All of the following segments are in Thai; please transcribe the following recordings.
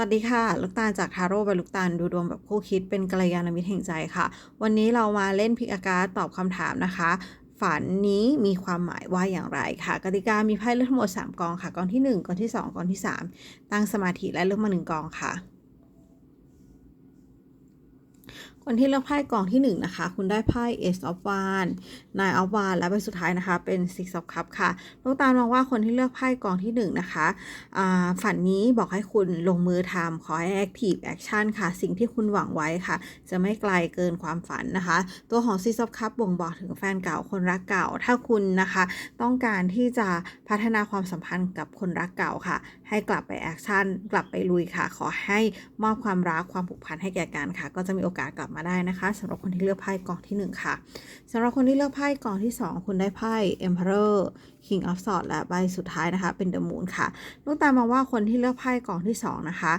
วัสดีค่ะ ลูกตาลจากทาโร่ใบลูกตาลดูดวงแบบคู่คิดเป็นกัลยาณมิตรแห่งใจค่ะ วันนี้เรามาเล่นพิกอาการตอบคำถามนะคะ ฝันนี้มีความหมายว่าอย่างไรค่ะ กติกามีไพ่เลือกทั้งหมด 3 กองค่ะ กองที่ 1 กองที่ 2 กองที่ 3 ตั้งสมาธิและเลือกมา 1 กองค่ะ คนที่เลือกไพ่กองที่1นะคะ คุณได้ไพ่ Ace of Wands Nine of Wands และใบสุดท้ายนะคะ เป็น Six of Cups ค่ะลูกตาลมองว่าคนที่เลือกไพ่กองที่1นะคะฝันนี้บอกให้คุณลงมือทำขอให้ Active Action ค่ะ สิ่งที่คุณหวังไว้ค่ะ จะไม่ไกลเกินความฝันนะคะ ตัวของ Six of Cups บ่งบอกถึงแฟนเก่าคนรักเก่า ถ้าคุณนะคะ ต้องการที่จะพัฒนาความสัมพันธ์กับคนรักเก่าค่ะ ให้กลับไปแอคชั่นกลับไปลุยค่ะ ขอให้มอบความรักความผูกพันให้แก่กันค่ะ ก็จะมีโอกาสกลับมาได้นะคะสำหรับคนที่เลือกไพ่กองที่ 1 ค่ะสำหรับคนที่เลือกไพ่กองที่ 2 คุณได้ไพ่ Emperor King of Swords และใบสุดท้ายนะคะเป็น The Moon ค่ะลูกตามมาว่าคนที่เลือกไพ่กองที่ 2 นะคะ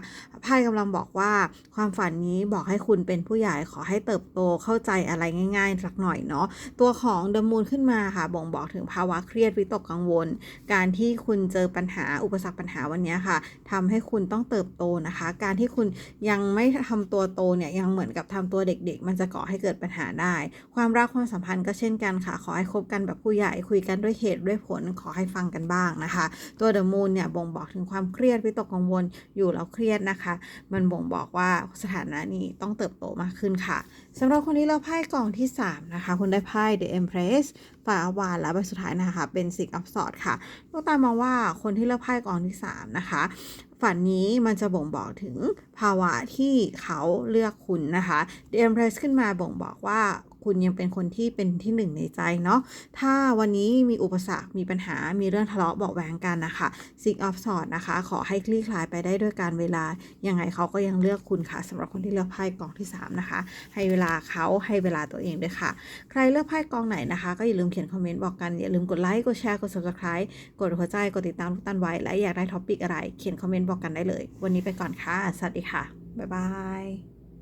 ไพ่กำลังบอกว่าความฝันนี้บอกให้คุณเป็นผู้ใหญ่ขอให้เติบโตเข้าใจอะไรง่ายๆสักหน่อยเนาะตัวของ The Moon ขึ้นมาค่ะ บ่งบอกถึงภาวะเครียดวิตกกังวล การที่คุณเจอปัญหาอุปสรรคปัญหาวันนี้ค่ะทำให้คุณต้องเติบโตนะคะ การที่คุณยังไม่ทำตัวโตเนี่ยยังเหมือนกับทำตัวเด็กๆ มันจะก่อให้เกิดปัญหาได้ ความรักความสัมพันธ์ก็เช่นกันค่ะ ขอให้คบกันแบบผู้ใหญ่คุยกันด้วยเหตุด้วยผลขอให้ฟังกันบ้างนะคะ ตัวเดอะมูนเนี่ยบ่งบอกถึงความเครียดวิตกกังวลอยู่แล้วเครียดนะคะ มันบ่งบอกว่าสถานะนี้ต้องเติบโตมากขึ้นค่ะสำหรับคนที่เราไพ่กล่องที่ 3 นะคะ คุณได้ไพ่ The Empress ฝ่าวานและใบสุดท้ายนะคะ เป็น Six of Swords ค่ะลูกตามองว่าคนที่เลือกไพ่กองที่ 3 นะคะ ฝันนี้มันจะบ่งบอกถึงภาวะที่เขาเลือกคุณนะคะ The Empress ขึ้นมาบ่งบอกว่า คุณยังเป็นคนที่เป็นที่หนึ่งในใจเนาะถ้าวันนี้มีอุปสรรคมีปัญหามีเรื่องทะเลาะเบาะแวงกันนะคะ Six of Swords นะคะ ขอให้คลี่คลายไปได้ด้วยการเวลายังไงเขาก็ยังเลือกคุณค่ะสำหรับคนที่เลือกไพ่กองที่ 3 นะคะ ให้เวลาเขาให้เวลาตัวเองด้วยค่ะ ใครเลือกไพ่กองไหนนะคะ ก็อย่าลืมเขียนคอมเมนต์บอกกัน อย่าลืมกดไลค์กดแชร์กด subscribe กดหัวใจกดติดตามทุกตันไว้และอยากได้ท็อปิกอะไร เขียนคอมเมนต์บอกกันได้เลย วันนี้ไปก่อนค่ะ สวัสดีค่ะ บ๊ายบาย